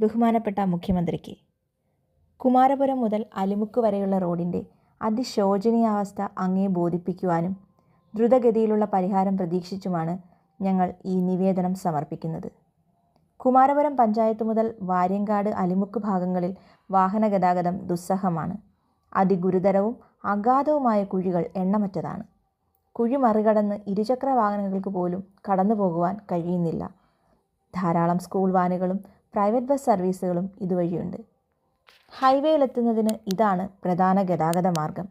ബഹുമാനപ്പെട്ട മുഖ്യമന്ത്രിക്ക്. കുമാരപുരം മുതൽ അലിമുക്ക് വരെയുള്ള റോഡിന്റെ അതിശോചനീയാവസ്ഥ അങ്ങേ ബോധിപ്പിക്കുവാനും ദ്രുതഗതിയിലുള്ള പരിഹാരം പ്രതീക്ഷിച്ചുമാണ് ഞങ്ങൾ ഈ നിവേദനം സമർപ്പിക്കുന്നത്. കുമാരപുരം പഞ്ചായത്ത് മുതൽ വാര്യങ്കാട് അലിമുക്ക് ഭാഗങ്ങളിൽ വാഹന ഗതാഗതം ദുസ്സഹമാണ്. അതിഗുരുതരവും അഗാധവുമായ കുഴികൾ എണ്ണമറ്റതാണ്. കുഴി മറികടന്ന് ഇരുചക്ര വാഹനങ്ങൾക്ക് പോലും കടന്നു പോകുവാൻ കഴിയുന്നില്ല. ധാരാളം സ്കൂൾ വാനുകളും പ്രൈവറ്റ് ബസ് സർവീസുകളും ഇതുവഴിയുണ്ട്. ഹൈവേയിലെത്തുന്നതിന് ഇതാണ് പ്രധാന ഗതാഗത മാർഗം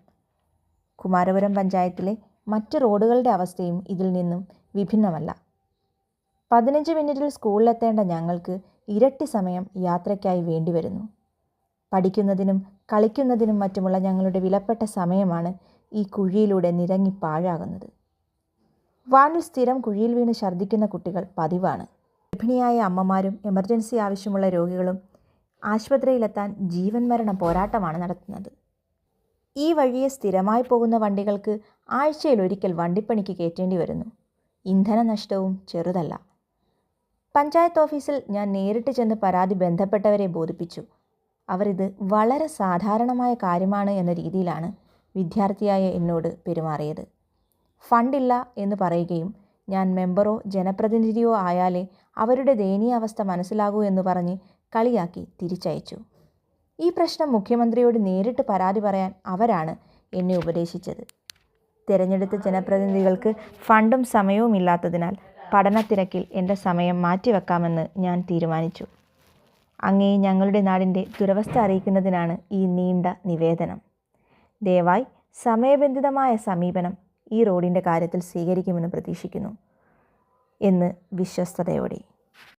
കുമാരപുരം പഞ്ചായത്തിലെ മറ്റ് റോഡുകളുടെ അവസ്ഥയും ഇതിൽ നിന്നും വിഭിന്നമല്ല. പതിനഞ്ച് മിനിറ്റിൽ സ്കൂളിലെത്തേണ്ട ഞങ്ങൾക്ക് ഇരട്ടി സമയം യാത്രയ്ക്കായി വേണ്ടിവരുന്നു. പഠിക്കുന്നതിനും കളിക്കുന്നതിനും മറ്റുമുള്ള ഞങ്ങളുടെ വിലപ്പെട്ട സമയമാണ് ഈ കുഴിയിലൂടെ നിരങ്ങി പാഴാകുന്നത്. വാനിൽ സ്ഥിരം കുഴിയിൽ വീണ് ഛർദ്ദിക്കുന്ന കുട്ടികൾ പതിവാണ്. ഗർഭിണിയായ അമ്മമാരും എമർജൻസി ആവശ്യമുള്ള രോഗികളും ആശുപത്രിയിലെത്താൻ ജീവൻ മരണ പോരാട്ടമാണ് നടത്തുന്നത്. ഈ വഴിയെ സ്ഥിരമായി പോകുന്ന വണ്ടികൾക്ക് ആഴ്ചയിൽ ഒരിക്കൽ വണ്ടിപ്പണിക്ക് കയറ്റേണ്ടി വരുന്നു. ഇന്ധന നഷ്ടവും ചെറുതല്ല. പഞ്ചായത്ത് ഓഫീസിൽ ഞാൻ നേരിട്ട് ചെന്ന് പരാതി ബന്ധപ്പെട്ടവരെ ബോധിപ്പിച്ചു. അവരിത് വളരെ സാധാരണമായ കാര്യമാണ് എന്ന രീതിയിലാണ് വിദ്യാർത്ഥിയായ എന്നോട് പെരുമാറിയത്. ഫണ്ടില്ല എന്ന് പറയുകയും ഞാൻ മെമ്പറോ ജനപ്രതിനിധിയോ ആയാലേ അവരുടെ ദയനീയാവസ്ഥ മനസ്സിലാകൂ എന്ന് പറഞ്ഞ് കളിയാക്കി തിരിച്ചയച്ചു. ഈ പ്രശ്നം മുഖ്യമന്ത്രിയോട് നേരിട്ട് പരാതി പറയാൻ അവരാണ് എന്നെ ഉപദേശിച്ചത്. തിരഞ്ഞെടുത്ത ജനപ്രതിനിധികൾക്ക് ഫണ്ടും സമയവും ഇല്ലാത്തതിനാൽ പഠനത്തിരക്കിൽ എന്റെ സമയം മാറ്റിവെക്കാമെന്ന് ഞാൻ തീരുമാനിച്ചു. അങ്ങേ ഞങ്ങളുടെ നാടിന്റെ ദുരവസ്ഥ അറിയിക്കുന്നതിനാണ് ഈ നീണ്ട നിവേദനം. ദയവായി സമയബന്ധിതമായ സമീപനം ഈ റോഡിന്റെ കാര്യത്തിൽ സ്വീകരിക്കുമെന്ന് പ്രതീക്ഷിക്കുന്നു. എന്ന് വിശ്വസ്തയോടെ